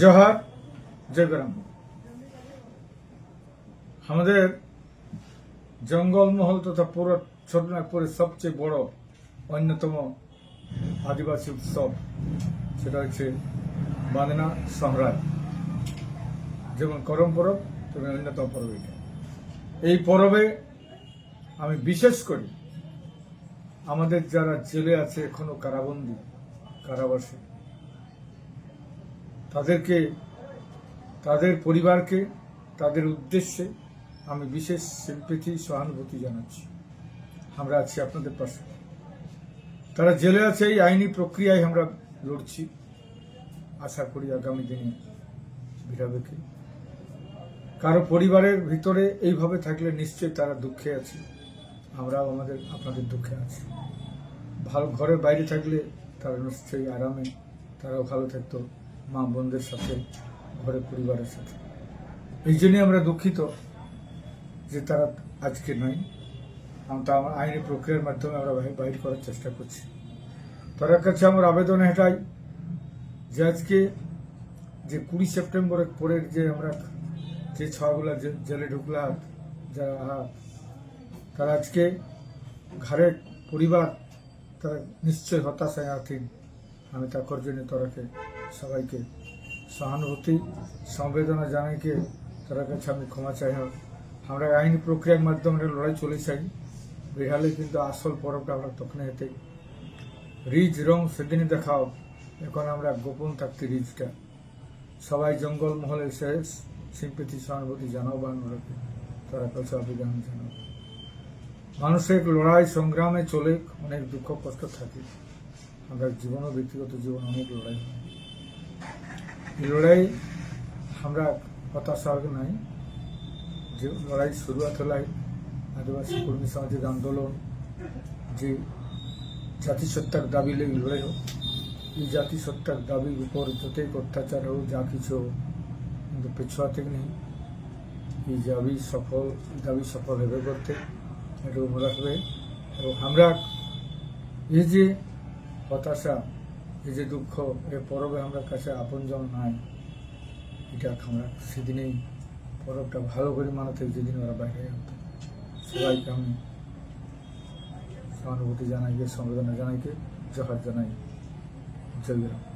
জহার জয়গ্রাম আমাদের জঙ্গলমহল তথা পুরো ছোটনাগপুরের সবচেয়ে বড়, অন্যতম আদিবাসী উৎসব সেটা হচ্ছে বাঁধনা সংগ্রাম যেমন করম পরব, তেমন অন্যতম পরব এটা। এই পরবে আমি বিশেষ করি আমাদের যারা জেলে আছে এখনও কারাবন্দী, কারাবাসী তাদেরকে, তাদের পরিবারকে, তাদের উদ্দেশ্যে আমি বিশেষ সিম্পেথি সহানুভূতি জানাচ্ছি। আমরা আছি আপনাদের পাশে। তারা জেলে আছে, এই আইনি প্রক্রিয়ায় আমরা লড়ছি। আশা করি আগামী দিনে বিরাবেকে কারও পরিবারের ভিতরে এইভাবে থাকলে নিশ্চয়ই তারা দুঃখে আছে। আমরাও আমাদের, আপনাদের দুঃখে আছি। ভালো, ঘরের বাইরে থাকলে তারা নিশ্চয়ই আরামে, তারাও ভালো থাকতো। মা বোনদের সাথে ঘরের পরিবারের সাথে। এই জন্যই আমরা দুঃখিত যে তারা আজকে নয়। আমরা আমার আইনি প্রক্রিয়ার মাধ্যমে আমরা বাইর করার চেষ্টা করছি। তার কাছে আমার আবেদন এটাই যে আজকে যে কুড়ি সেপ্টেম্বরের পরের যে আমরা যে ছগুলা জেলে ঢুকলাম, যারা তারা আজকে ঘরের পরিবার, তারা নিশ্চয় হতাশায় আছেন। আমি তাকর জন্য তারাকে, সবাইকে সহানুভূতি সংবেদনা জানাইকে তার কাছে আমি ক্ষমা চাই। আমরা আইনি প্রক্রিয়ার মাধ্যমে লড়াই চলে চাই বিহালে কিন্তু আসল পরবটা আমরা তখন হেতে রিজ রং সেদিনই দেখাও, এখন আমরা গোপন থাকতে রিজটা। সবাই জঙ্গল মহলে এসে সিম্পেথি, সহানুভূতি জানাও বা রাখে তারা কাছে আবেদন জানাও। মানুষের লড়াই, সংগ্রামে চলে অনেক দুঃখ, কষ্ট থাকে। আমরা জীবন ব্যক্তিগত জীবন অনেক লড়াই এই লড়াই আমরা হতাশার নাই। যে লড়াই শুরুয়াত হলাই আদিবাসী কর্মী সামাজিক আন্দোলন যে জাতিসত্তার দাবি লেগে লড়াই হোক এই জাতিসত্তার দাবির উপর যতই অত্যাচার হোক যা কিছু হোক, কিন্তু পেছোয়াতে নেই। এই দাবি সফল দাবি সফল হবে করতে এটা মনে রাখবে এবং আমরা এই যে হতাশা, এই যে দুঃখ এ পরবে আমরা কাছে আপনজন নাই। এটা আমরা সেদিনেই পরবটা ভালো করে মানাতে যেদিন ওরা বাইরে আনতো সবাইকে আমি সহানুভূতি জানাইকে সমবেদনা জানাইকে জহার জানাই। জয় রাম